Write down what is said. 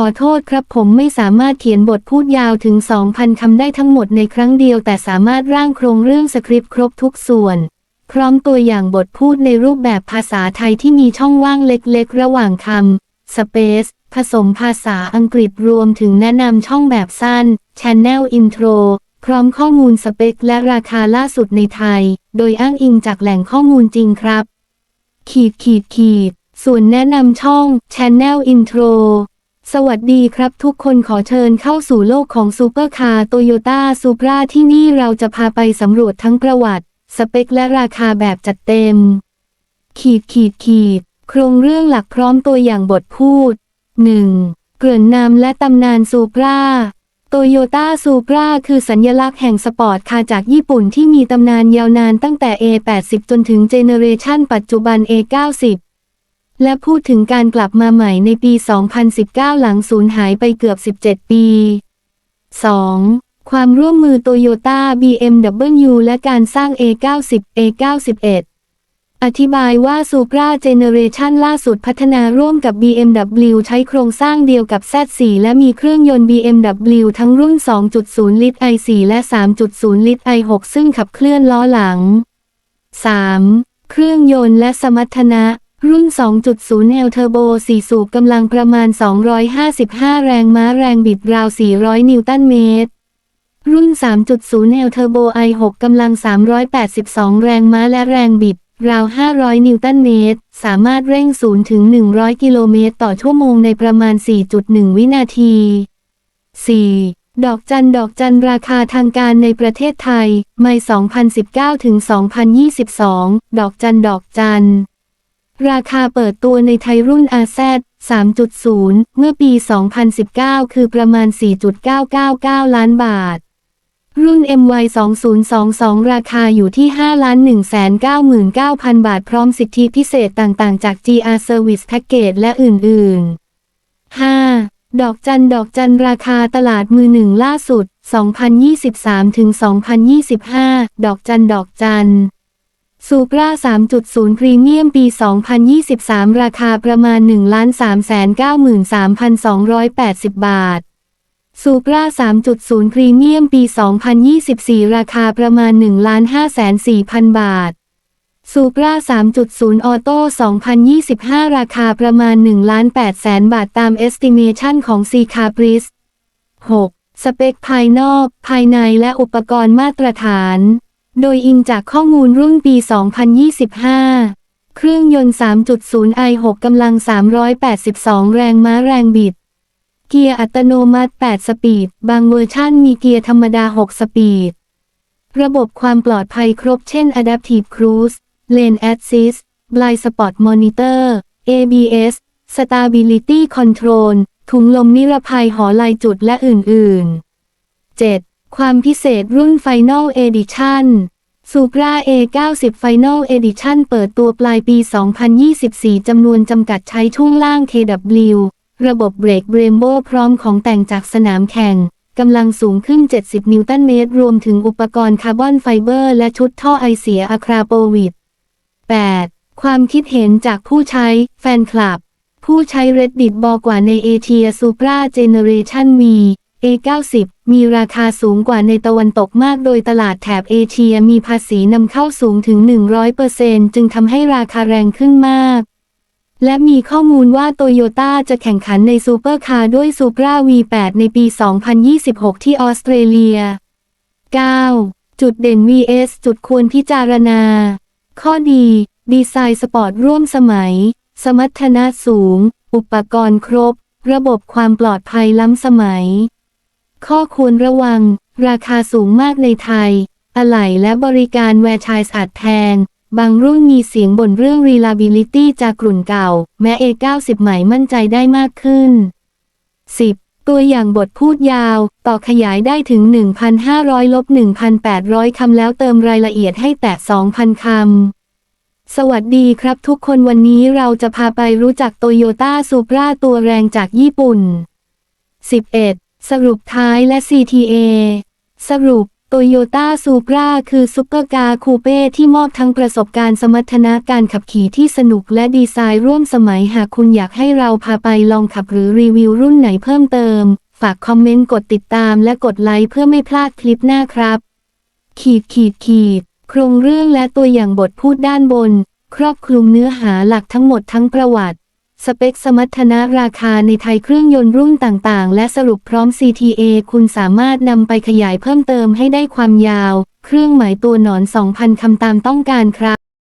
ขอโทษครับผมไม่สามารถเขียนบทพูดยาวถึง 2,000 คำได้ทั้งหมดในครั้งเดียว แต่สามารถร่างโครงเรื่องสคริปต์ครบทุกส่วน พร้อมตัวอย่างบทพูดในรูปแบบภาษาไทยที่มีช่องว่างเล็กๆ ระหว่างคำ Space ผสมภาษาอังกฤษรวมถึงแนะนำช่องแบบสั้น Channel Intro พร้อมข้อมูลสเปคและราคาล่าสุดในไทย โดยอ้างอิงจากแหล่งข้อมูลจริงครับ ขีดขีดขีด ส่วนแนะนำช่อง Channel Intro สวัสดีครับทุกคนขอเชิญเข้าสู่โลกของซูเปอร์คาร์โตโยต้าซูปราที่นี่เราจะพาไปสำรวจทั้งประวัติ สเปคและราคาแบบจัดเต็ม ขีดขีดขีด โครงเรื่องหลักพร้อมตัวอย่างบทพูด 1. เกริ่นนำและตำนานซูปราโตโยต้าซูปราคือสัญลักษณ์แห่งสปอร์ตคาร์จากญี่ปุ่นที่มีตำนานยาวนานตั้งแต่ A80 จนถึงเจเนเรชันปัจจุบัน A90 และพูดถึงการกลับมาใหม่ในปี 2019 หลังสูญหายไปเกือบ 17 ปี 2. ความร่วมมือโตโยต้า BMW และการสร้าง A90 A91 อธิบายว่า Supra Generation ล่าสุดพัฒนาร่วมกับ BMW ใช้โครงสร้างเดียวกับ Z4 และมีเครื่องยนต์ BMW ทั้งรุ่น 2.0 ลิตร i4 และ 3.0 ลิตร i6 ซึ่งขับเคลื่อนล้อหลัง 3. เครื่องยนต์และสมรรถนะ รุ่น 2.0 L Turbo 4 สูบกำลังประมาณ 255 แรงม้าแรงบิดราว 400 นิวตันเมตร รุ่น 3.0 L Turbo i6 กำลัง 382 แรงม้าและแรงบิด ราว 500 นิวตันเมตร สามารถเร่ง 0 ถึง 100 กิโลเมตรต่อชั่วโมงในประมาณ 4.1 วินาที 4. ดอกจันดอกจันราคาทางการในประเทศไทย ไม่ 2019 ถึง 2022 ดอกจันดอกจัน ราคาเปิดตัวในไทยรุ่น RZ 3.0 เมื่อปี 2019 คือประมาณ 4.999 ล้านบาท รุ่น MY 2022 ราคาอยู่ที่ 5,199,000 บาท พร้อมสิทธิพิเศษต่างๆ จาก GR Service Package และอื่น ๆ 5. ดอกจันดอกจันราคาตลาดมือหนึ่งล่าสุด 2023-2025 ดอกจันดอกจัน ซูปรา3.0 พรีเมียมปี 2023 ราคาประมาณ 1,393,280 บาท ซูปรา3.0 พรีเมียมปี 2024 ราคาประมาณ 1,504,000 บาท ซูปรา3.0 ออโต้ 2025 ราคาประมาณ 1,800,000 บาทตาม estimation ของ c c a p r i s 6. สเปคภายนอก ภายในและอุปกรณ์มาตรฐาน โดยอิงจากข้อมูลรุ่นปี 2025 เครื่องยนต์ 3.0 i6 กำลัง 382 แรงม้าแรงบิด เกียร์อัตโนมัติ 8 สปีด บางเวอร์ชั่นมีเกียร์ธรรมดา 6 สปีด ระบบความปลอดภัยครบเช่น Adaptive Cruise Lane Assist Blind Spot Monitor ABS Stability Control ถุงลมนิรภัยหอลายจุดและอื่น ๆ 7. ความพิเศษรุ่น Final Edition Supra A90 Final Edition เปิดตัวปลายปี 2024 จำนวนจำกัดใช้ช่วงล่าง KW ระบบเบรกเบรมโบพร้อมของแต่งจากสนามแข่งกำลังสูงขึ้น 70 นิวตันเมตร รวมถึงอุปกรณ์คาร์บอนไฟเบอร์ และชุดท่อไอเสียอะคราโปวิด 8. ความคิดเห็นจากผู้ใช้ แฟนคลับ ผู้ใช้ Reddit บอกกว่าในเอเชีย Supra Generation V A90 มีราคาสูงกว่าในตะวันตกมากโดยตลาดแถบเอเชียมีภาษีนำเข้าสูงถึง 100%จึงทำให้ราคาแรงขึ้นมาก และมีข้อมูลว่าโตโยต้าจะแข่งขันในซูเปอร์คาร์ด้วย Supra V8 ในปี 2026 ที่ออสเตรเลีย 9. จุดเด่น vs จุดควรพิจารณา ข้อดี ดีไซน์สปอร์ตร่วมสมัย สมรรถนะสูง อุปกรณ์ครบ ระบบความปลอดภัยล้ำสมัย ข้อควรระวัง ราคาสูงมากในไทย อะไหล่และบริการแวร์ชายอาจแพง บางรุ่นมีเสียงบ่นเรื่อง reliability จากกลุ่นเก่า แม้ A90 ใหม่มั่นใจได้มากขึ้น 10. ตัวอย่างบทพูดยาว ต่อขยายได้ถึง 1,500ลบ1,800 คำแล้วเติมรายละเอียดให้แตะ 2,000 คำสวัสดีครับทุกคนวันนี้เราจะพาไปรู้จักโตโยต้าซูปราตัวแรงจากญี่ปุ่น 11. สรุปท้ายและ CTA สรุปโตโยต้าซูปราคือซุปเปอร์คาร์คูเป้ที่มอบทั้งประสบการณ์สมรรถนะการขับขี่ที่สนุกและดีไซน์ร่วมสมัยหากคุณอยากให้เราพาไปลองขับหรือรีวิวรุ่นไหนเพิ่มเติม ฝากคอมเมนต์กดติดตามและกดไลค์เพื่อไม่พลาดคลิปหน้าครับ ขีดขีดขีด โครงเรื่องและตัวอย่างบทพูดด้านบน ครอบคลุมเนื้อหาหลักทั้งหมดทั้งประวัติ สเปคสมรรถนะราคาในไทยเครื่องยนต์รุ่นต่างๆ และสรุปพร้อม CTA คุณสามารถนำไปขยายเพิ่มเติมให้ได้ความยาว เครื่องหมายตัวหนอน 2,000 คำตามต้องการครับ